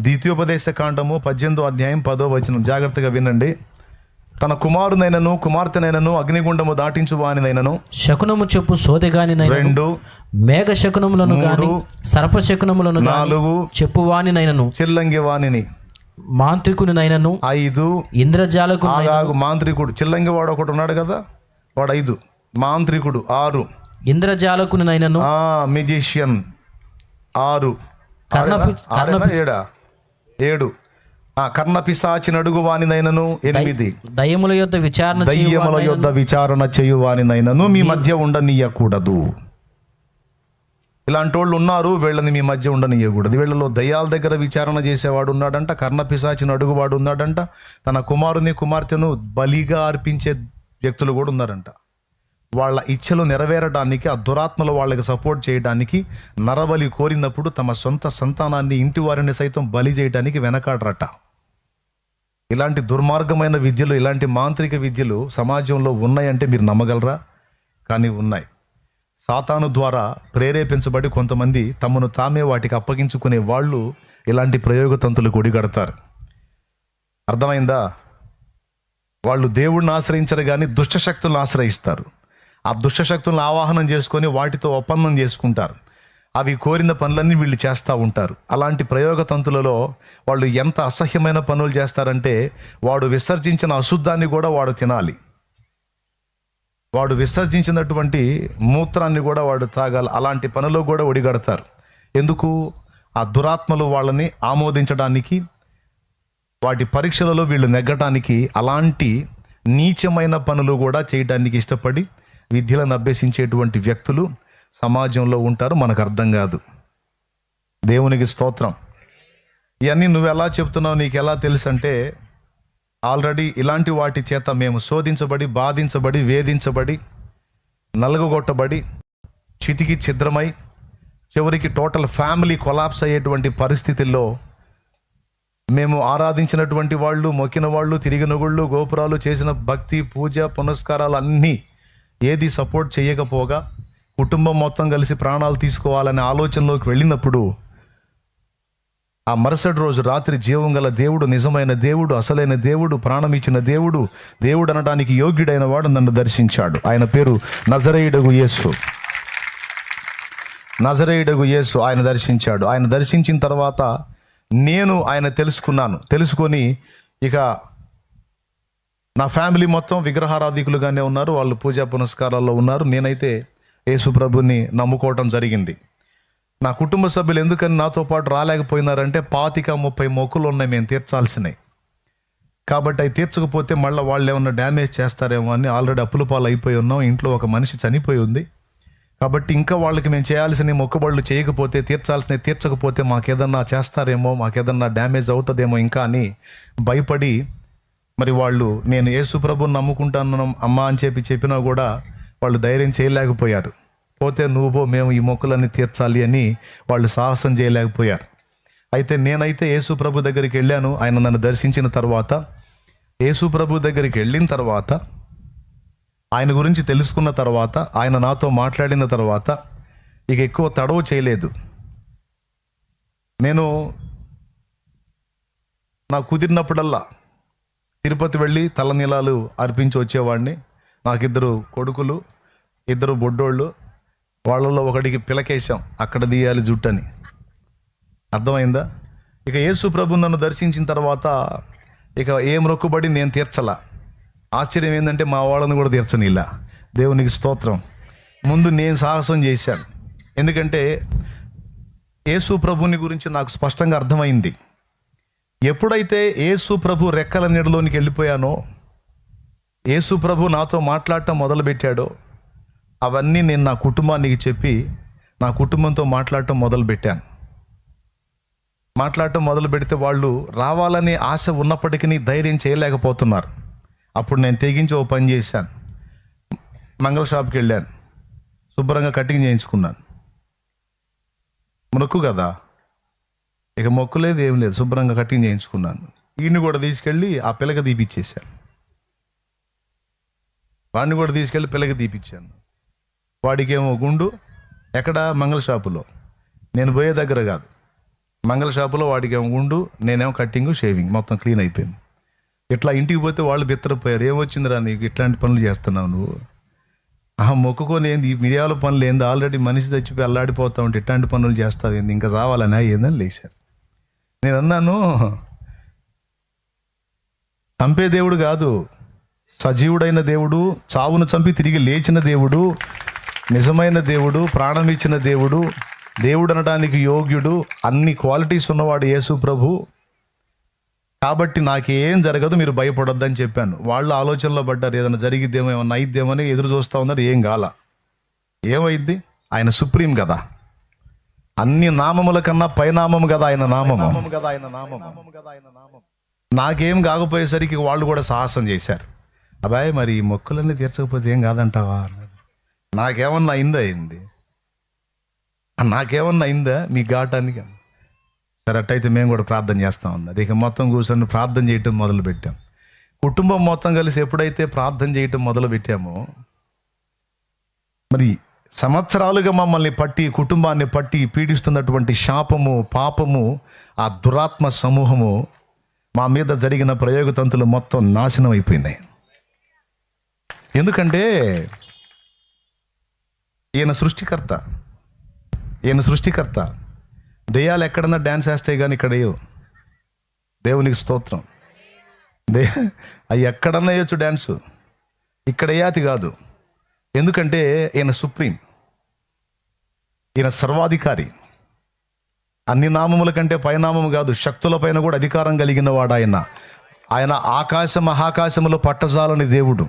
ద్వితీయోపదేశ కాండము పద్దెనిమిదో అధ్యాయం పదో వచనం. జాగ్రత్తగా వినండి. తన కుమారునైనను కుమార్తెనైనను అగ్నిగుండము దాటించు వానినైనను శకునము చెప్పు సోదెగాని రెండు మేఘ శకునములను గాని సర్ప శకునములను నాలుగు చెప్పువానినైనను చిల్లంగి వాణిని మాంత్రికునినైనను. ఐదు ఇంద్రజాలకు మాంత్రికుడు. చిల్లంగి వాడు ఒకటి ఉన్నాడు కదా? వాడు ఐదు. మాంత్రికుడు ఆరు. ఇంద్రజాలకునినైనను. ఆ మ్యూజిషియన్ ఆరు. ఆరేనా? ఏడా? ఏడు. ఆ కర్ణ పిశాచి నడుగు వానినైనను ఎనిమిది. దయ్యముల యొద్ద విచారణ దయ్యముల యొద్ద విచారణ చేయు వానినైనను మీ మధ్య ఉండనీయకూడదు. ఇలాంటి వాళ్ళు ఉన్నారు వీళ్ళని మీ మధ్య ఉండనీయకూడదు. వీళ్ళలో దయ్యాల దగ్గర విచారణ చేసేవాడు ఉన్నాడంట కర్ణ పిశాచిని అడుగువాడు ఉన్నాడంట తన కుమారుని కుమార్తెను బలిగా అర్పించే వ్యక్తులు కూడా ఉన్నారంట. వాళ్ళ ఇచ్చలు నెరవేరడానికి ఆ దురాత్మలు వాళ్ళకి సపోర్ట్ చేయడానికి నరబలి కోరినప్పుడు తమ సొంత సంతానాన్ని ఇంటి వారిని సైతం బలి చేయడానికి వెనకాడరట. ఇలాంటి దుర్మార్గమైన విద్యలు ఇలాంటి మాంత్రిక విద్యలు సమాజంలో ఉన్నాయంటే మీరు నమ్మగలరా? కానీ ఉన్నాయి. సాతాను ద్వారా ప్రేరేపించబడి కొంతమంది తమను తామే వాటికి అప్పగించుకునే వాళ్ళు ఇలాంటి ప్రయోగతంతులు కొడిగడతారు అర్థమైందా? వాళ్ళు దేవుడిని ఆశ్రయించరు కానీ దుష్టశక్తులను ఆశ్రయిస్తారు. ఆ దుష్టశక్తులను ఆవాహనం చేసుకొని వాటితో ఒప్పందం చేసుకుంటారు. అవి కోరిన పనులన్నీ వీళ్ళు చేస్తూ ఉంటారు. అలాంటి ప్రయోగతంతులలో వాళ్ళు ఎంత అసహ్యమైన పనులు చేస్తారంటే వాడు విసర్జించిన అశుద్ధాన్ని కూడా వాడు తినాలి. వాడు విసర్జించినటువంటి మూత్రాన్ని కూడా వాడు తాగాలి. అలాంటి పనులు కూడా ఒడిగడతారు. ఎందుకు? ఆ దురాత్మలు వాళ్ళని ఆమోదించడానికి వాటి పరీక్షలలో వీళ్ళు నెగ్గటానికి అలాంటి నీచమైన పనులు కూడా చేయడానికి ఇష్టపడి విద్యలను అభ్యసించేటువంటి వ్యక్తులు సమాజంలో ఉంటారు మనకు అర్థం కాదు. దేవునికి స్తోత్రం. ఇవన్నీ నువ్వు ఎలా చెప్తున్నావు నీకు ఎలా తెలుసు అంటే ఆల్రెడీ ఇలాంటి వాటి చేత మేము శోధించబడి బాధించబడి వేధించబడి నలుగుగొట్టబడి చితికి ఛిద్రమై చివరికి టోటల్ ఫ్యామిలీ కొలాప్స్ అయ్యేటువంటి పరిస్థితుల్లో మేము ఆరాధించినటువంటి వాళ్ళు మొక్కిన వాళ్ళు తిరిగిన గుళ్ళు గోపురాలు చేసిన భక్తి పూజ పునస్కారాలు అన్నీ ఏది సపోర్ట్ చేయకపోగా కుటుంబం మొత్తం కలిసి ప్రాణాలు తీసుకోవాలనే ఆలోచనలోకి వెళ్ళినప్పుడు ఆ మరుసటి రోజు రాత్రి జీవం గల దేవుడు నిజమైన దేవుడు అసలైన దేవుడు ప్రాణం ఇచ్చిన దేవుడు దేవుడు అనడానికి యోగ్యుడైన వాడు నన్ను దర్శించాడు. ఆయన పేరు నజరేయుడగు యేసు. నజరేయుడగు యేసు ఆయన దర్శించాడు. ఆయన దర్శించిన తర్వాత నేను ఆయన తెలుసుకున్నాను. తెలుసుకొని ఇక నా ఫ్యామిలీ మొత్తం విగ్రహారాధికులుగానే ఉన్నారు. వాళ్ళు పూజా పునస్కారాల్లో ఉన్నారు. నేనైతే యేసుప్రభుని నమ్ముకోవటం జరిగింది. నా కుటుంబ సభ్యులు ఎందుకని నాతో పాటు రాలేకపోయినారంటే పాతిక ముప్పై మొక్కులు ఉన్నాయి మేము తీర్చాల్సినవి. కాబట్టి అవి తీర్చకపోతే మళ్ళీ వాళ్ళు ఏమన్నా డ్యామేజ్ చేస్తారేమో అని ఆల్రెడీ అప్పుల పాలు అయిపోయి ఉన్నాం. ఇంట్లో ఒక మనిషి చనిపోయి ఉంది. కాబట్టి ఇంకా వాళ్ళకి మేము చేయాల్సిన మొక్కుబడులు చేయకపోతే తీర్చాల్సినవి తీర్చకపోతే మాకేదన్నా చేస్తారేమో మాకేదన్నా డ్యామేజ్ అవుతుందేమో ఇంకా అని భయపడి మరి వాళ్ళు నేను యేసు ప్రభుని నమ్ముకుంటాను అమ్మా అని చెప్పి చెప్పినా కూడా వాళ్ళు ధైర్యం చేయలేకపోయారు. పోతే నువ్వు పో మేము ఈ మొక్కలన్నీ తీర్చాలి అని వాళ్ళు సాహసం చేయలేకపోయారు. అయితే నేనైతే యేసు ప్రభు దగ్గరికి వెళ్ళాను. ఆయన నన్ను దర్శించిన తర్వాత యేసు ప్రభు దగ్గరికి వెళ్ళిన తర్వాత ఆయన గురించి తెలుసుకున్న తర్వాత ఆయన నాతో మాట్లాడిన తర్వాత ఇక ఎక్కువ తడవ చేయలేదు. నేను నాకు కుదిరినప్పుడల్లా తిరుపతి వెళ్ళి తలనీలాలు అర్పించి వచ్చేవాడిని. నాకిద్దరు కొడుకులు ఇద్దరు బొడ్డోళ్ళు వాళ్ళలో ఒకడికి పిలకేశాం అక్కడ తీయాలి జుట్టని. అర్థమైందా? ఇక యేసు ప్రభు నన్ను దర్శించిన తర్వాత ఇక ఏం రొక్కుబడి నేను తీర్చలా. ఆశ్చర్యం ఏంటంటే మా వాళ్ళని కూడా తీర్చనిలా. దేవునికి స్తోత్రం. ముందు నేను సాహసం చేశాను. ఎందుకంటే యేసు ప్రభుని గురించి నాకు స్పష్టంగా అర్థమైంది. ఎప్పుడైతే యేసు ప్రభు రెక్కల నీడలోనికి వెళ్ళిపోయానో యేసు ప్రభు నాతో మాట్లాడటం మొదలుపెట్టాడో అవన్నీ నేను నా కుటుంబానికి చెప్పి నా కుటుంబంతో మాట్లాడటం మొదలుపెట్టాను. మాట్లాడటం మొదలు పెడితే వాళ్ళు రావాలనే ఆశ ఉన్నప్పటికీ ధైర్యం చేయలేకపోతున్నారు. అప్పుడు నేను తెగించి ఓ పని చేశాను. మంగళ షాప్కి వెళ్ళాను. శుభ్రంగా కటింగ్ చేయించుకున్నాను. మొక్కు కదా? ఇక మొక్కలేదు ఏం లేదు. శుభ్రంగా కటింగ్ చేయించుకున్నాను. ఈయన్ని కూడా తీసుకెళ్ళి ఆ పిల్లకి తీపిచ్చేసాను వాడిని కూడా తీసుకెళ్ళి పిల్లకి తీపిచ్చాను. వాడికేమో గుండు ఎక్కడ మంగళ షాపులో. నేను పోయే దగ్గర కాదు. మంగళ షాపులో వాడికి ఏమో నేనేమో కట్టింగ్ షేవింగ్. మొత్తం క్లీన్ అయిపోయింది. ఇట్లా ఇంటికి పోతే వాళ్ళు బిత్తరపోయారు. ఏమొచ్చిందిరా నీకు? ఇట్లాంటి పనులు చేస్తున్నావు నువ్వు. ఆ మొక్కుకొని ఏంది? మిరియాల పనులు ఏంది? ఆల్రెడీ మనిషి చచ్చిపోయి అల్లాడిపోతా ఉంటే ఇట్లాంటి పనులు చేస్తావు ఏంది ఇంకా రావాలని ఏందని లేచారు నేను అన్నాను చంపే దేవుడు కాదు. సజీవుడైన దేవుడు చావును చంపి తిరిగి లేచిన దేవుడు నిజమైన దేవుడు ప్రాణం ఇచ్చిన దేవుడు దేవుడు అనడానికి యోగ్యుడు అన్ని క్వాలిటీస్ ఉన్నవాడు యేసు ప్రభు. కాబట్టి నాకేం జరగదు మీరు భయపడొద్దని చెప్పాను. వాళ్ళు ఆలోచనలో పడ్డారు ఏదైనా జరిగిద్దేమో ఏమన్నా అయిద్దేమో అని ఎదురు చూస్తూ ఉన్నారు ఏం కాల. ఏమైద్ది? ఆయన సుప్రీం కదా. అన్ని నామముల కన్నా పైనామము కదా ఆయన నామము. కదా ఆయన నామము. నాకేం కాకపోయేసరికి వాళ్ళు కూడా సాహసం చేశారు. అబ్బాయి మరి ఈ మొక్కులన్నీ తీర్చకపోతే ఏం కాదంటావా నాకేమన్నా అయిందా అయింది నాకేమన్నా అయిందా మీ ఘాటానికి? సరే అట్టయితే మేము కూడా ప్రార్థన చేస్తాం ఉన్నది ఇక మొత్తం కూర్చొని ప్రార్థన చేయటం మొదలు పెట్టాం కుటుంబం మొత్తం కలిసి ఎప్పుడైతే ప్రార్థన చేయటం మొదలు పెట్టామో మరి సంవత్సరాలుగా మమ్మల్ని పట్టి కుటుంబాన్ని పట్టి పీడిస్తున్నటువంటి శాపము పాపము ఆ దురాత్మ సమూహము మా మీద జరిగిన ప్రయోగతంతులు మొత్తం నాశనం అయిపోయినాయి. ఎందుకంటే ఈయన సృష్టికర్త ఈయన సృష్టికర్త. దెయ్యాలు ఎక్కడన్నా డ్యాన్స్ వేస్తాయి కానీ ఇక్కడ వేయవు దేవునికి స్తోత్రం. దే అవి ఎక్కడన్నా వేయచ్చు డ్యాన్సు. ఇక్కడ వేయాతి కాదు. ఎందుకంటే ఈయన సుప్రీం ఈయన సర్వాధికారి. అన్ని నామముల కంటే పైనామము కాదు శక్తుల పైన కూడా అధికారం కలిగిన వాడు ఆయన. ఆయన ఆకాశ మహాకాశములో పట్టజాలని దేవుడు.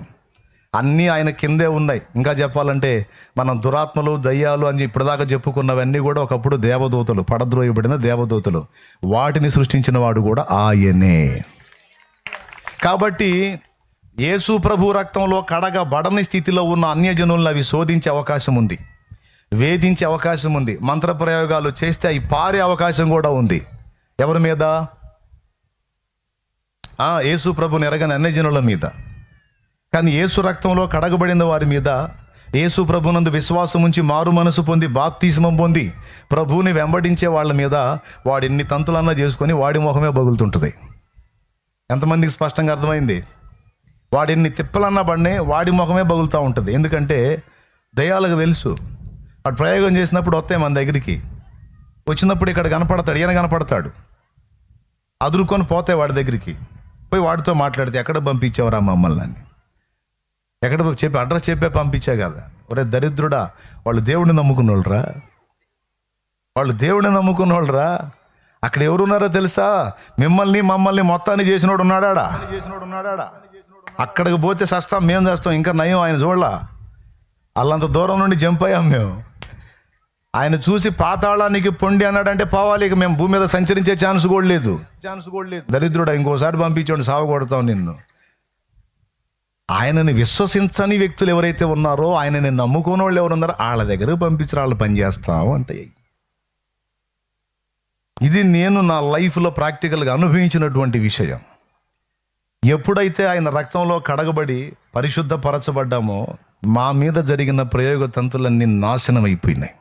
అన్నీ ఆయన కిందే ఉన్నాయి. ఇంకా చెప్పాలంటే మనం దురాత్మలు దయ్యాలు అని ఇప్పటిదాకా చెప్పుకున్నవన్నీ కూడా ఒకప్పుడు దేవదూతలు పడద్రోయబడిన దేవదూతలు. వాటిని సృష్టించిన వాడు కూడా ఆయనే. కాబట్టి యేసు ప్రభు రక్తంలో కడగబడని స్థితిలో ఉన్న అన్యజనులను అవి శోధించే అవకాశం ఉంది. వేధించే అవకాశం ఉంది. మంత్ర ప్రయోగాలు చేస్తే అవి పారే అవకాశం కూడా ఉంది. ఎవరి మీద? యేసు ప్రభుని ఎరగని అన్యజనుల మీద. కానీ యేసు రక్తంలో కడగబడిన వారి మీద యేసు ప్రభునందు విశ్వాసం ఉంచి మారు మనసు పొంది బాప్తీసమం పొంది ప్రభువుని వెంబడించే వాళ్ళ మీద వాడు ఎన్ని తంతులన్నా చేసుకొని వాడి ముఖమే బగులుతుంటుంది. ఎంతమందికి స్పష్టంగా అర్థమైంది? వాడు ఎన్ని తిప్పలన్నా పడినే వాడి ముఖమే బగులుతూ ఉంటుంది. ఎందుకంటే దయాలకు తెలుసు. వాడు ప్రయోగం చేసినప్పుడు వస్తాయి మన దగ్గరికి. వచ్చినప్పుడు ఇక్కడ కనపడతాడు ఈయన కనపడతాడు. అదురుకొని పోతాయి వాడి దగ్గరికి. పోయి వాడితో మాట్లాడితే ఎక్కడ పంపించావురా మమ్మల్ని అని. ఎక్కడ చెప్పి అడ్రస్ చెప్పే పంపించా కదా. ఒరే దరిద్రుడా వాళ్ళు దేవుడిని నమ్ముకున్నోళ్ళరా. వాళ్ళు దేవుడిని నమ్ముకున్నోళ్ళరా. అక్కడ ఎవరున్నారో తెలుసా? మిమ్మల్ని మమ్మల్ని మొత్తాన్ని చేసినోడు ఉన్నాడా అక్కడికి పోతే సస్తాం మేము చేస్తాం ఇంకా నయం ఆయన చూడలా? అల్లంత దూరం నుండి జంప్ అయ్యాం మేము. ఆయన చూసి పాతాళానికి పొండి అన్నాడంటే పోవాలి ఇక మేము భూమి మీద సంచరించే ఛాన్స్ కూడా లేదు. ఛాన్స్ కూడా లేదు. దరిద్రుడా ఇంకోసారి పంపించండి సాగు కొడతాం నిన్ను. ఆయనని విశ్వసించని వ్యక్తులు ఎవరైతే ఉన్నారో ఆయనని నమ్ముకోని వాళ్ళు ఎవరు ఉన్నారో వాళ్ళ దగ్గరకు పంపించి వాళ్ళు పని చేస్తాం అంటే. ఇది నేను నా లైఫ్లో ప్రాక్టికల్గా అనుభవించినటువంటి విషయం. ఎప్పుడైతే ఆయన రక్తంలో కడగబడి పరిశుద్ధపరచబడ్డామో మా మీద జరిగిన ప్రయోగ తంతులన్నీ నాశనం అయిపోయినాయి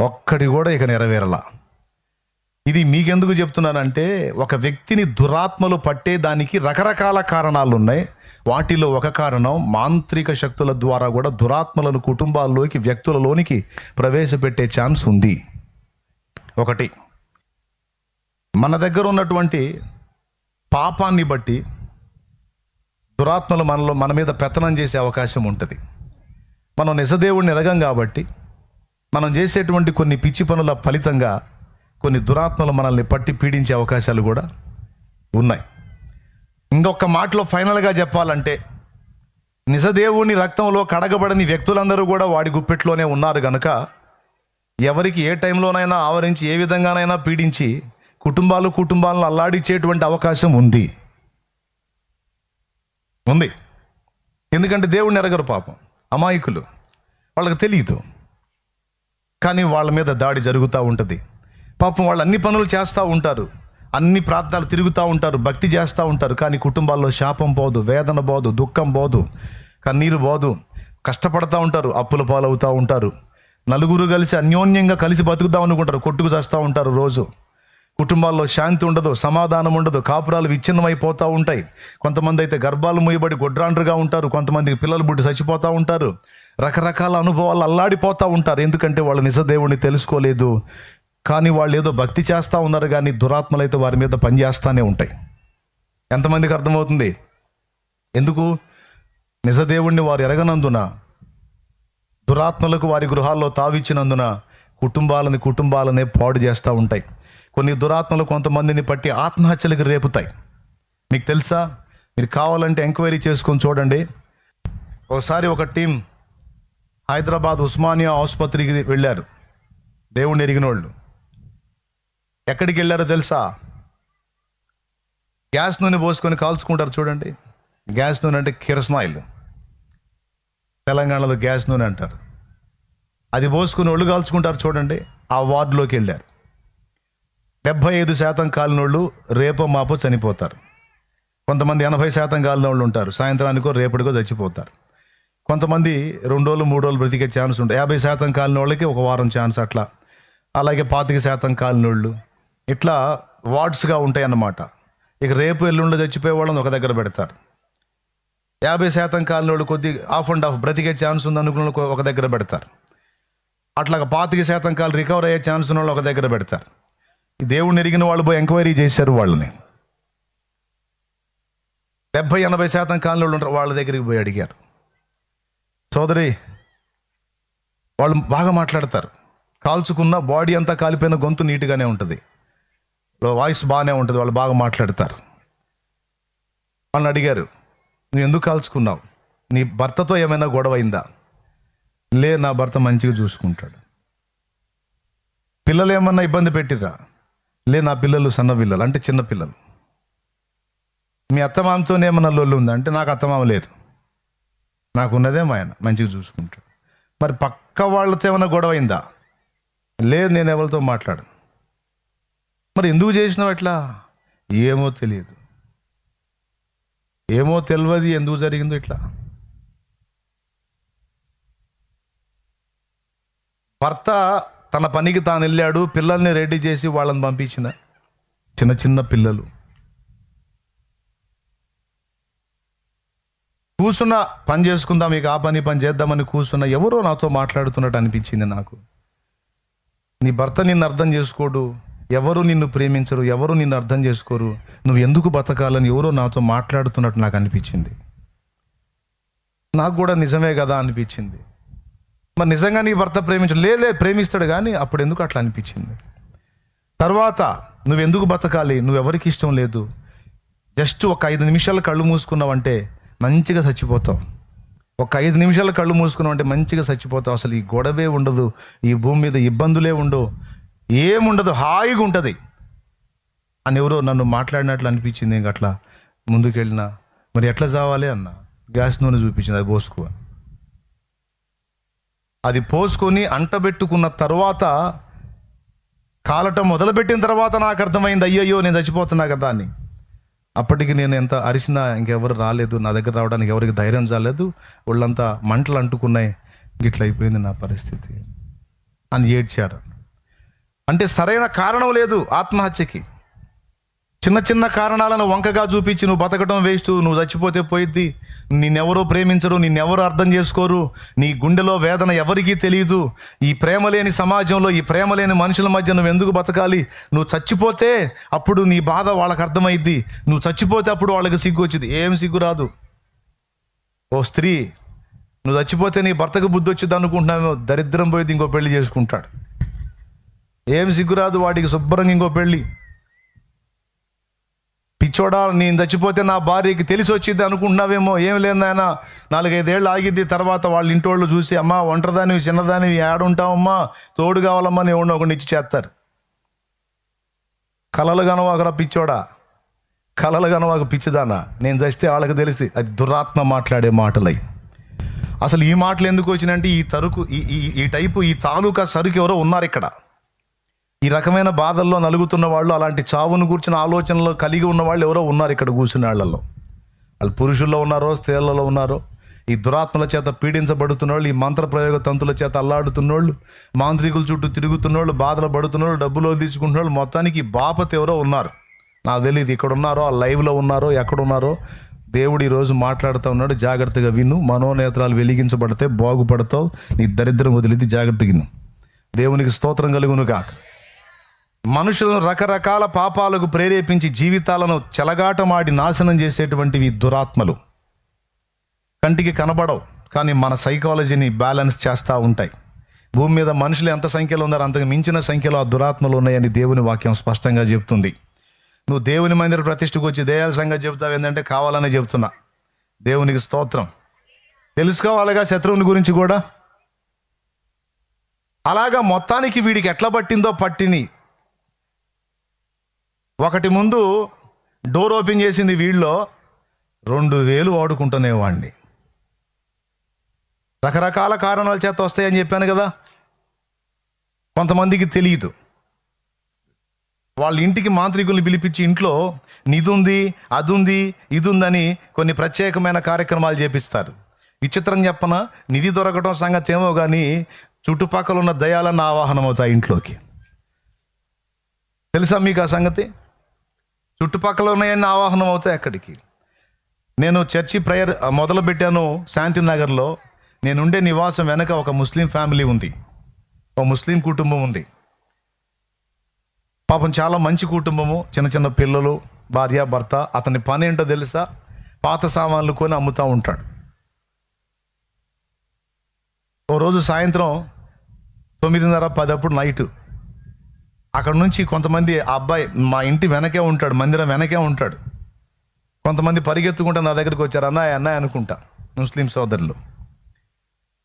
ఒక్కడి కూడా ఇక నెరవేరలా. ఇది మీకెందుకు చెప్తున్నానంటే ఒక వ్యక్తిని దురాత్మలు పట్టే దానికి రకరకాల కారణాలు ఉన్నాయి వాటిలో ఒక కారణం మాంత్రిక శక్తుల ద్వారా కూడా దురాత్మలను కుటుంబాల్లోకి వ్యక్తులలోనికి ప్రవేశపెట్టే ఛాన్స్ ఉంది. ఒకటి మన దగ్గర ఉన్నటువంటి పాపాన్ని బట్టి దురాత్మలు మనలో మన మీద పెత్తనం చేసే అవకాశం ఉంటుంది. మనం నిజదేవుడిని ఎరగం కాబట్టి మనం చేసేటువంటి కొన్ని పిచ్చి పనుల ఫలితంగా కొన్ని దురాత్మలు మనల్ని పట్టి పీడించే అవకాశాలు కూడా ఉన్నాయి. ఇంకొక మాటలో ఫైనల్గా చెప్పాలంటే నిజదేవుని రక్తంలో కడగబడని వ్యక్తులందరూ కూడా వాడి గుప్పెట్లోనే ఉన్నారు కనుక ఎవరికి ఏ టైంలోనైనా ఆవరించి ఏ విధంగానైనా పీడించి కుటుంబాలు కుటుంబాలను అల్లాడిచ్చేటువంటి అవకాశం ఉంది. ఉంది. ఎందుకంటే దేవుడిని ఎరగరు పాపం. అమాయకులు. వాళ్ళకి తెలియదు కానీ వాళ్ళ మీద దాడి జరుగుతూ ఉంటుంది. పాపం వాళ్ళు అన్ని పనులు చేస్తూ ఉంటారు. అన్ని ప్రాంతాలు తిరుగుతూ ఉంటారు. భక్తి చేస్తూ ఉంటారు. కానీ కుటుంబాల్లో శాపం పోదు వేదన పోదు దుఃఖం పోదు. కన్నీరు పోదు. కష్టపడతా ఉంటారు. అప్పుల పాలవుతూ ఉంటారు. నలుగురు కలిసి అన్యోన్యంగా కలిసి బతుకుదాం అనుకుంటారు. కొట్టుకు చేస్తూ ఉంటారు రోజు. కుటుంబాల్లో శాంతి ఉండదు సమాధానం ఉండదు కాపురాలు విచ్ఛిన్నమైపోతూ ఉంటాయి. కొంతమంది అయితే గర్భాలు మూయబడి గొడ్రాండ్రుగా ఉంటారు కొంతమంది పిల్లలు బుడ్డి చచ్చిపోతూ ఉంటారు. రకరకాల అనుభవాలు అల్లాడిపోతూ ఉంటారు. ఎందుకంటే వాళ్ళు నిజదేవుడిని తెలుసుకోలేదు. కానీ వాళ్ళు ఏదో భక్తి చేస్తూ ఉన్నారు కానీ దురాత్మలు అయితే వారి మీద పనిచేస్తూనే ఉంటాయి. ఎంతమందికి అర్థమవుతుంది? ఎందుకు? నిజదేవుణ్ణి వారు ఎరగనందున దురాత్మలకు వారి గృహాల్లో తావిచ్చినందున కుటుంబాలని కుటుంబాలనే పాడు చేస్తూ ఉంటాయి. కొన్ని దురాత్మలు కొంతమందిని పట్టి ఆత్మహత్యలకు రేపుతాయి. మీకు తెలుసా? మీరు కావాలంటే ఎంక్వైరీ చేసుకొని చూడండి. ఒకసారి ఒక టీం హైదరాబాద్ ఉస్మానియా ఆసుపత్రికి వెళ్ళారు. దేవుణ్ణి ఎరిగిన వాళ్ళు ఎక్కడికి వెళ్ళారో తెలుసా? గ్యాస్ నూనె పోసుకొని కాల్చుకుంటారు చూడండి. గ్యాస్ నూనె అంటే కిరసనాయిల్. తెలంగాణలో గ్యాస్ నూనె అంటారు. అది పోసుకుని ఒళ్ళు కాల్చుకుంటారు చూడండి. ఆ వార్డులోకి వెళ్ళారు. డెబ్భై ఐదు శాతం కాలినోళ్ళు రేపో మాపో చనిపోతారు. కొంతమంది ఎనభై శాతం కాలినోళ్ళు ఉంటారు. సాయంత్రానికో రేపటికో చచ్చిపోతారు. కొంతమంది రెండు రోజులు మూడు రోజులు బ్రతికే ఛాన్స్ ఉంటాయి. యాభై శాతం కాలినోళ్ళకి ఒక వారం ఛాన్స్ అట్లా. అలాగే పాతిక శాతం కాలినోళ్ళు. ఇట్లా వార్డ్స్గా ఉంటాయి అన్నమాట ఇక రేపు ఎల్లుండి చచ్చిపోయే వాళ్ళని ఒక దగ్గర పెడతారు. యాభై శాతం కాలినోళ్ళు కొద్ది ఆఫ్ అండ్ ఆఫ్ బ్రతికే ఛాన్స్ ఉంది అనుకున్న వాళ్ళు ఒక దగ్గర పెడతారు. అట్లా పాతిక శాతం కాలు రికవర్ అయ్యే ఛాన్స్ ఉన్న వాళ్ళు ఒక దగ్గర పెడతారు. దేవుడిని ఎరిగిన వాళ్ళు పోయి ఎంక్వైరీ చేశారు వాళ్ళని. డెబ్బై ఎనభై శాతం కాలిన ఉంటారు వాళ్ళ దగ్గరికి పోయి అడిగారు. సోదరి వాళ్ళు బాగా మాట్లాడతారు. కాల్చుకున్న బాడీ అంతా కాలిపోయిన గొంతు నీట్గానే ఉంటుంది. వాయిస్ బాగానే ఉంటుంది వాళ్ళు బాగా మాట్లాడతారు. వాళ్ళని అడిగారు నువ్వు ఎందుకు కాల్చుకున్నావు? నీ భర్తతో ఏమైనా గొడవ అయిందా? లే నా భర్త మంచిగా చూసుకుంటాడు. పిల్లలు ఏమన్నా ఇబ్బంది పెట్టిరా లే నా పిల్లలు సన్న పిల్లలు అంటే చిన్న పిల్లలు. మీ అత్తమామతోనే ఏమన్నా లొల్లు ఉందంటే అంటే నాకు అత్తమామ లేరు నాకున్నదే మా ఆయన మంచిగా చూసుకుంటాడు. మరి పక్క వాళ్ళతో ఏమైనా గొడవ అయిందా? లేదు నేను ఎవరితో మాట్లాడు మరి ఎందుకు చేసినావు ఎట్లా ఏమో తెలియదు. ఏమో తెలియదు ఎందుకు జరిగిందో ఇట్లా. భర్త తన పనికి తాను వెళ్ళాడు పిల్లల్ని రెడీ చేసి వాళ్ళని పంపించిన చిన్న చిన్న పిల్లలు. కూర్చున్న పని చేసుకుందాం ఇక ఆ పని పని చేద్దామని కూర్చున్న ఎవరో నాతో మాట్లాడుతున్నట్టు అనిపించింది నాకు. నీ భర్త నిన్ను అర్థం చేసుకోడు ఎవరు నిన్ను ప్రేమించరు ఎవరు నిన్ను అర్థం చేసుకోరు నువ్వు ఎందుకు బతకాలని ఎవరో నాతో మాట్లాడుతున్నట్టు నాకు అనిపించింది. నాకు కూడా నిజమే కదా అనిపించింది. మరి నిజంగా నీ భర్త ప్రేమించడు లేలే ప్రేమిస్తాడు కానీ అప్పుడు ఎందుకు అట్లా అనిపించింది? తర్వాత నువ్వు ఎందుకు బతకాలి? నువ్వెవరికి ఇష్టం లేదు? జస్ట్ ఒక ఐదు నిమిషాలు కళ్ళు మూసుకున్నావంటే మంచిగా చచ్చిపోతావు. ఒక ఐదు నిమిషాలు కళ్ళు మూసుకున్నావంటే మంచిగా చచ్చిపోతావు. అసలు ఈ గొడవే ఉండదు. ఈ భూమి మీద ఇబ్బందులే ఉండవు. ఏముండదు. హాయిగా ఉంటుంది. అని ఎవరో నన్ను మాట్లాడినట్లు అనిపించింది. ఇంక అట్లా ముందుకెళ్ళినా మరి ఎట్లా చావాలి? అన్న. గ్యాస్ నూనె చూపించింది. అది పోసుకో అది పోసుకొని అంటబెట్టుకున్న తర్వాత కాలటం మొదలుపెట్టిన తర్వాత నాకు అర్థమైంది అయ్యయ్యో నేను చచ్చిపోతున్నా కదా అని. అప్పటికి నేను ఎంత అరిసినా ఇంకెవరు రాలేదు నా దగ్గర రావడానికి ఎవరికి ధైర్యం చాలేదు వాళ్ళంతా మంటలు అంటుకున్నాయి గిట్ల అయిపోయింది నా పరిస్థితి అని ఏడ్చారు. అంటే సరైన కారణం లేదు ఆత్మహత్యకి. చిన్న చిన్న కారణాలను వంకగా చూపించి నువ్వు బతకడం వేస్ట్ నువ్వు చచ్చిపోతే పోయిద్ది. నిన్నెవరో ప్రేమించరు నిన్నెవరో అర్థం చేసుకోరు. నీ గుండెలో వేదన ఎవరికీ తెలియదు ఈ ప్రేమ లేని సమాజంలో ఈ ప్రేమ లేని మనుషుల మధ్య నువ్వు ఎందుకు బతకాలి? నువ్వు చచ్చిపోతే అప్పుడు నీ బాధ వాళ్ళకి అర్థమైద్ది. నువ్వు చచ్చిపోతే అప్పుడు వాళ్ళకి సిగ్గు వచ్చింది ఏం సిగ్గు రాదు. ఓ స్త్రీ నువ్వు చచ్చిపోతే నీ భర్తకు బుద్ధి వచ్చింది అనుకుంటున్నావేమో. దరిద్రం పోయింది ఇంకో పెళ్ళి చేసుకుంటాడు. ఏం సిగ్గురాదు వాడికి శుభ్రంగా ఇంకో పెళ్ళి పిచ్చోడా నేను చచ్చిపోతే నా భార్యకి తెలిసి వచ్చింది అనుకుంటున్నావేమో ఏం లేదు నాలుగైదేళ్ళు ఆగిద్ది తర్వాత వాళ్ళ ఇంటోళ్ళు చూసి అమ్మా ఒంటరిదానివి చిన్నదానివి ఏడుంటావమ్మా తోడు కావాలమ్మా నేను ఎవరినో ఒకటి ఇచ్చి చేస్తారు. కలలు కనవాకరా పిచ్చోడా? కలలు కనవాక పిచ్చిదానా? నేను చస్తే వాళ్ళకి తెలిస్తే అది దురాత్మ మాట్లాడే మాటలై. అసలు ఈ మాటలు ఎందుకు వచ్చినంటే ఈ తరుకు ఈ ఈ- ఈ టైపు ఈ తాలూకా సరుకు ఎవరో ఉన్నారు ఇక్కడ. ఈ రకమైన బాధల్లో నలుగుతున్న వాళ్ళు అలాంటి చావును కూర్చున్న ఆలోచనలు కలిగి ఉన్న వాళ్ళు ఎవరో ఉన్నారు ఇక్కడ కూర్చున్న వాళ్ళల్లో వాళ్ళు పురుషుల్లో ఉన్నారో స్త్రీలలో ఉన్నారో ఈ దురాత్మల చేత పీడించబడుతున్న వాళ్ళు ఈ మంత్ర ప్రయోగ తంతుల చేత అల్లాడుతున్నోళ్ళు మాంత్రికుల చుట్టూ తిరుగుతున్నోళ్ళు బాధలు పడుతున్నోళ్ళు డబ్బులు తీసుకుంటున్నోళ్ళు మొత్తానికి బాపత ఎవరో ఉన్నారు. నాకు తెలియదు ఇక్కడ ఉన్నారో ఆ లైవ్లో ఉన్నారో ఎక్కడున్నారో దేవుడు ఈరోజు మాట్లాడుతూ ఉన్నాడు జాగ్రత్తగా విను. మనోనేత్రాలు వెలిగించబడితే బాగుపడతావు నీ దరిద్రం వదిలిది జాగ్రత్తగా విను. దేవునికి స్తోత్రం కలుగును కాక మనుషులను రకరకాల పాపాలకు ప్రేరేపించి జీవితాలను చెలగాటమాడి నాశనం చేసేటువంటివి దురాత్మలు. కంటికి కనబడవు కానీ మన సైకాలజీని బ్యాలెన్స్ చేస్తూ ఉంటాయి. భూమి మీద మనుషులు ఎంత సంఖ్యలో ఉన్నారో అంతకు మించిన సంఖ్యలో ఆ దురాత్మలు ఉన్నాయని దేవుని వాక్యం స్పష్టంగా చెబుతుంది నువ్వు దేవుని మందిర ప్రతిష్టకు వచ్చి దేయాల సంగతి చెబుతావు ఏంటంటే కావాలనే చెబుతున్నా. దేవునికి స్తోత్రం. తెలుసుకోవాలిగా శత్రువుని గురించి కూడా? అలాగా మొత్తానికి వీడికి ఎట్లా పట్టిందో పట్టిని ఒకటి ముందు డోర్ ఓపెన్ చేసింది వీళ్ళలో రెండు వేలు వాడుకుంటునేవాడిని రకరకాల కారణాల చేత వస్తాయని చెప్పాను కదా. కొంతమందికి తెలియదు వాళ్ళ ఇంటికి మాంత్రికుల్ని పిలిపించి ఇంట్లో నిధుంది అదుంది అది ఉంది ఇది కొన్ని ప్రత్యేకమైన కార్యక్రమాలు చేపిస్తారు. విచిత్రం చెప్పన నిధి దొరకడం సంగతి ఏమో కానీ చుట్టుపక్కల ఉన్న దయాలన్న ఆవాహనం అవుతాయి ఇంట్లోకి. తెలుసా మీకు ఆ సంగతి? చుట్టుపక్కల ఉన్నాయని ఆవాహనం అవుతాయి అక్కడికి నేను చర్చి ప్రేయర్ మొదలు పెట్టాను శాంతి నగర్లో. నేనుండే నివాసం వెనక ఒక ముస్లిం ఫ్యామిలీ ఉంది. ఒక ముస్లిం కుటుంబం ఉంది. పాపం చాలా మంచి కుటుంబము చిన్న చిన్న పిల్లలు భార్య భర్త. అతని పని ఏంటో తెలుసా? పాత సామాన్లు కొని అమ్ముతూ ఉంటాడు. ఓ రోజు సాయంత్రం తొమ్మిదిన్నర పదప్పుడు నైట్ అక్కడ నుంచి కొంతమంది ఆ అబ్బాయి మా ఇంటి వెనకే ఉంటాడు మందిరం వెనకే ఉంటాడు. కొంతమంది పరిగెత్తుకుంటా నా దగ్గరికి వచ్చారు అన్నాయ అన్నాయ అనుకుంటా ముస్లిం సోదరులు.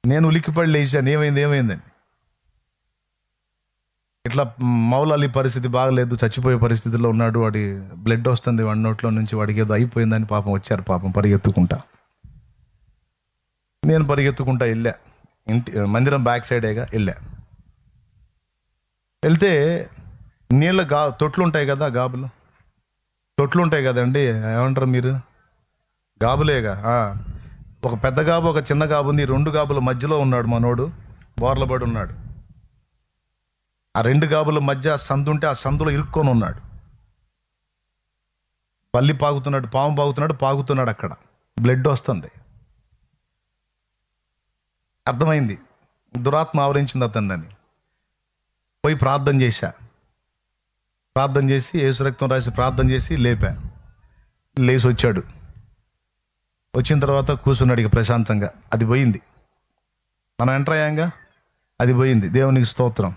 నేను ఉలిక్కిపడి లేచాను ఏమైంది ఏమైందని ఇట్లా మౌలాలి పరిస్థితి బాగలేదు చచ్చిపోయే పరిస్థితిలో ఉన్నాడు వాడి బ్లడ్ వస్తుంది వాడి నోట్లో నుంచి వాడికి ఏదో అయిపోయిందని పాపం వచ్చారు పాపం పరిగెత్తుకుంటా. నేను పరిగెత్తుకుంటా వెళ్ళా ఇంటి మందిరం బ్యాక్ సైడేగా వెళ్ళా. వెళ్తే నీళ్ళ గా తొట్లు ఉంటాయి కదా గాబులు? తొట్లు ఉంటాయి కదండి ఏమంటారు మీరు? గాబులేగా ఒక పెద్ద గాబు ఒక చిన్న గాబు ఉంది. రెండు గాబుల మధ్యలో ఉన్నాడు మనోడు బోర్లబడి ఉన్నాడు. ఆ రెండు గాబుల మధ్య సందు ఉంటే ఆ సందులో ఇరుక్కొని ఉన్నాడు. పల్లి పాగుతున్నాడు పాము పాగుతున్నాడు పాగుతున్నాడు అక్కడ. బ్లడ్ వస్తుంది. అర్థమైంది? దురాత్మ ఆవరించింది అతన్ని. పోయి ప్రార్థన చేశా. ప్రార్థన చేసి యేసు రక్తం రాసి ప్రార్థన చేసి లేపా. లేచి వచ్చాడు. వచ్చిన తర్వాత కూర్చున్నాడు ఇక ప్రశాంతంగా. అది పోయింది. మనం ఎంటర్ అయ్యాంగా? అది పోయింది. దేవునికి స్తోత్రం.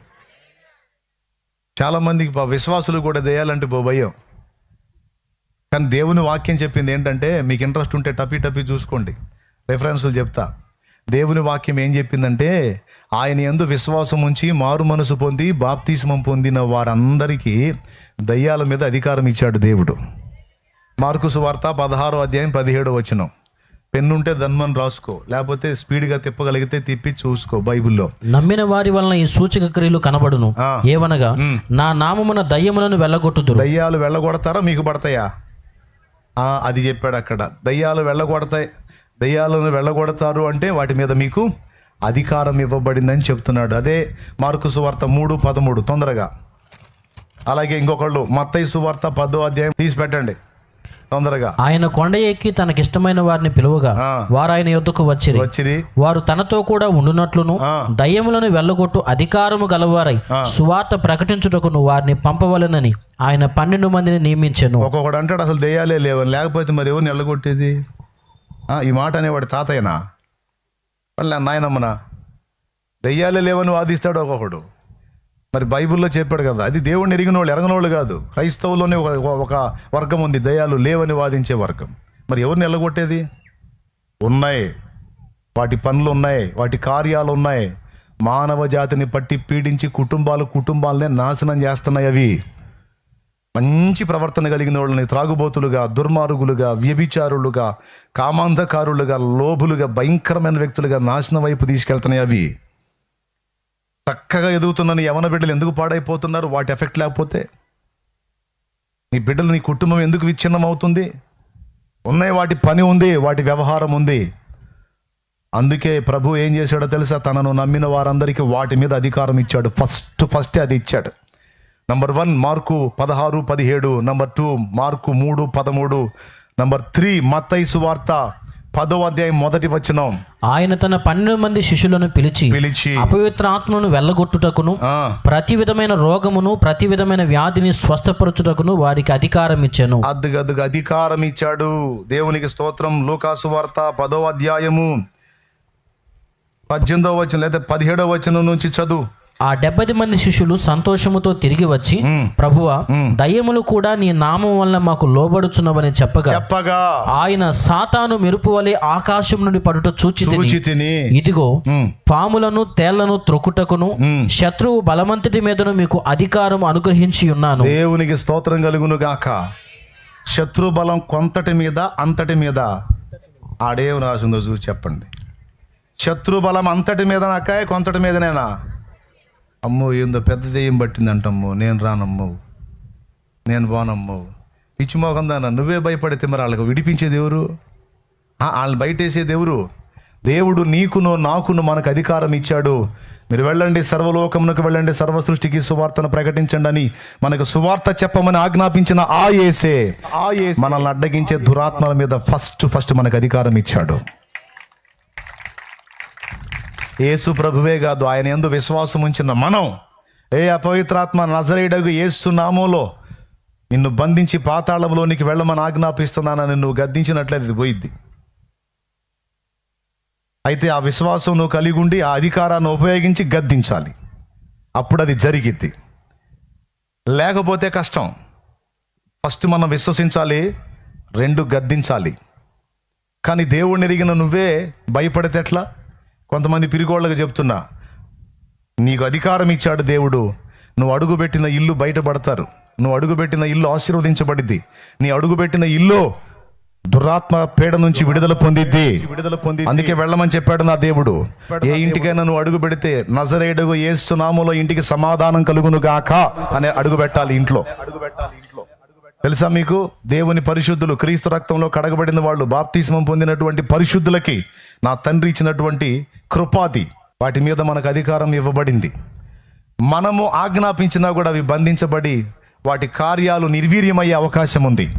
చాలామందికి విశ్వాసులు కూడా దేయాలంటే బో భయం. కానీ దేవుని వాక్యం చెప్పింది ఏంటంటే మీకు ఇంట్రెస్ట్ ఉంటే టపీ టపీ చూసుకోండి. రెఫరెన్సులు చెప్తా. దేవుని వాక్యం ఏం చెప్పిందంటే ఆయన ఎందు విశ్వాసం ఉంచి మారు మనసు పొంది బాప్తిస్మం పొందిన వారందరికీ దయ్యాల మీద అధికారం ఇచ్చాడు దేవుడు. మార్కుసు వార్త పదహారో అధ్యాయం పదిహేడో వచనం. పెన్నుంటే దన్మని రాసుకో లేకపోతే స్పీడ్గా తిప్పగలిగితే తిప్పి చూసుకో బైబిల్లో. నమ్మిన వారి వలన ఈ సూచక క్రియలు కనబడును. ఆ. ఏవనగా నా నామమున దయ్యములను వెళ్ళగొట్టుదురు. దయ్యాలు వెళ్ళగొడతారా? మీకు పడతాయా? ఆ, అది చెప్పాడు అక్కడ. దయ్యాలు వెళ్ళగొడతాయి. దయ్యాలను వెళ్ళగొడతారు అంటే వాటి మీద మీకు అధికారం ఇవ్వబడిందని చెప్తున్నాడు. అదే మార్కు సువార్త మూడు పదమూడు. తొందరగా. అలాగే ఇంకొకళ్ళు మత్తయి సువార్త పదో అధ్యాయం తీసి పెట్టండి. తొందరగా. ఆయన కొండ ఎక్కి తనకిష్టమైన వారిని పిలువగా. వారు ఆయన యొద్దకు వచ్చిరి. వచ్చిరి. వారు తనతో కూడా ఉండునట్లును. దయ్యములను వెళ్ళగొట్టు అధికారము గలవారై సువార్త ప్రకటించుటకును వారిని పంపవలెనని ఆయన పన్నెండు మందిని నియమించెను. ఒక్కొక్కడు అంటాడు అసలు దయ్యాలే లేవని. లేకపోతే మరి ఎవరిని వెళ్ళగొట్టేది? ఈ మాట అనేవాడు తాతయ్యనా? మళ్ళీ నాయనమ్మనా? దయ్యాలే లేవని వాదిస్తాడు ఒక్కొక్కడు. మరి బైబిల్లో చెప్పాడు కదా అది దేవుడిని ఎరిగిన వాళ్ళు ఎరగని వాళ్ళు కాదు. క్రైస్తవులోనే ఒక ఒక వర్గం ఉంది దయ్యాలు లేవని వాదించే వర్గం. మరి ఎవరిని ఎల్లగొట్టేది ఉన్నాయి. వాటి పనులు ఉన్నాయి వాటి కార్యాలు ఉన్నాయి. మానవ జాతిని పట్టి పీడించి కుటుంబాలు కుటుంబాలనే నాశనం చేస్తున్నాయి అవి. మంచి ప్రవర్తన కలిగిన వాళ్ళని త్రాగుబోతులుగా దుర్మార్గులుగా వ్యభిచారులుగా కామాంధకారులుగా లోభులుగా భయంకరమైన వ్యక్తులుగా నాశనం వైపు తీసుకెళ్తున్నాయి అవి. చక్కగా ఎదుగుతున్న యవన బిడ్డలు ఎందుకు పాడైపోతున్నారు? వాటి ఎఫెక్ట్ లేకపోతే? నీ బిడ్డలు నీ కుటుంబం ఎందుకు విచ్ఛిన్నం అవుతుంది ఉన్నాయి వాటి పని ఉంది వాటి వ్యవహారం ఉంది. అందుకే ప్రభు ఏం చేశాడో తెలుసా? తనను నమ్మిన వారందరికీ వాటి మీద అధికారం ఇచ్చాడు. ఫస్ట్ ఫస్ట్ అది ఇచ్చాడు. నంబర్ వన్ మార్కు పదహారు పదిహేడు. నంబర్ టూ మార్కు మూడు పదమూడు. నంబర్ త్రీ మత్తయి సువార్త పదో అధ్యాయం మొదటి వచనం. ఆయన తన పన్నెండు మంది శిష్యులను పిలిచి పిలిచి అపవిత్ర ఆత్మను వెళ్ళగొట్టుటకును ప్రతి విధమైన రోగమును ప్రతి విధమైన వ్యాధిని స్వస్థపరచుటకును వారికి అధికారం ఇచ్చాను. అద్దుగద్దుగా అధికారం ఇచ్చాడు. దేవునికి స్తోత్రం. లూకాసు వార్త పదో అధ్యాయము పద్దెనిమిదో వచనం లేదా పదిహేడో వచనం నుంచి చదువు. ఆ డెబ్బై మంది శిష్యులు సంతోషముతో తిరిగి వచ్చి ప్రభువా దయ్యములు కూడా నీ నామం వల్ల మాకు లోబడుచున్నవని చెప్పగా చెప్పగా. ఆయన సాతాను మెరుపు వలె ఆకాశం నుండి పడుట చూచి ఇదిగో పాములను తేళ్ళను త్రొక్కుటకును శత్రువు బలమంతటి మీదను మీకు అధికారం అనుగ్రహించి ఉన్నాను. దేవునికి స్తోత్రం కలుగును గాక శత్రు బలం కొంతటి మీద అంతటి మీద. ఆడేం రాసిందో చూసి చెప్పండి. శత్రు బలం అంతటి మీద నాకాయ కొంతటి మీదనేనా? అమ్మో ఏందో పెద్ద దెయ్యం పట్టిందంటమ్మో. నేను రానమ్మో. నేను బానమ్మో పిచ్చిమోకందాన నువ్వే భయపడితే మరి వాళ్ళకి విడిపించేది ఎవరు? వాళ్ళని బయటేసేది ఎవరు? దేవుడు నీకును నాకును మనకు అధికారం ఇచ్చాడు. మీరు వెళ్ళండి సర్వలోకమునకు వెళ్ళండి సర్వ సృష్టికి సువార్తను ప్రకటించండి అని మనకు సువార్త చెప్పమని ఆజ్ఞాపించిన ఆ ఏసే ఆ ఏసే మనల్ని అడ్డగించే దురాత్మల మీద ఫస్ట్ ఫస్ట్ మనకు అధికారం ఇచ్చాడు. యేసు ప్రభువే కాదు ఆయన ఎందు విశ్వాసం ఉంచిన మనం. ఏ అపవిత్రాత్మ నజరేడగు ఏసు నామంలో నిన్ను బంధించి పాతాళంలోనికి వెళ్ళమని ఆజ్ఞాపిస్తున్నానని నువ్వు గద్దించినట్లయితే ఇది పోయిద్ది. అయితే ఆ విశ్వాసం నువ్వు కలిగి ఉండి ఆ అధికారాన్ని ఉపయోగించి గద్దించాలి. అప్పుడు అది జరిగిద్ది. లేకపోతే కష్టం. ఫస్ట్ మనం విశ్వసించాలి రెండు గద్దించాలి. కానీ దేవుడిని ఎరిగిన నువ్వే భయపడితే ఎట్లా? కొంతమంది పిరిగోళ్ళకు చెప్తున్నా నీకు అధికారం ఇచ్చాడు దేవుడు. నువ్వు అడుగుపెట్టిన ఇల్లు బయటపడతారు. నువ్వు అడుగుపెట్టిన ఇల్లు ఆశీర్వదించబడిద్ది. నీ అడుగుపెట్టిన ఇల్లు దురాత్మ పీడ నుంచి విడుదల పొందిద్ది. విడుదల పొంది అందుకే వెళ్ళమని చెప్పాడు నా దేవుడు. ఏ ఇంటికైనా నువ్వు అడుగు పెడితే నజరేడుగు ఏసునామలో ఇంటికి సమాధానం కలుగును గాక అనే అడుగు పెట్టాలి ఇంట్లో. అడుగు పెట్టాలి తెలుసా మీకు? దేవుని పరిశుద్ధులు క్రీస్తు రక్తంలో కడగబడిన వాళ్ళు బాప్తిస్మం పొందినటువంటి పరిశుద్ధులకి నా తండ్రి ఇచ్చినటువంటి కృపాది వాటి మీద మనకు అధికారం ఇవ్వబడింది. మనము ఆజ్ఞాపించినా కూడా అవి బంధించబడి వాటి కార్యాలు నిర్వీర్యమయ్యే అవకాశం ఉంది.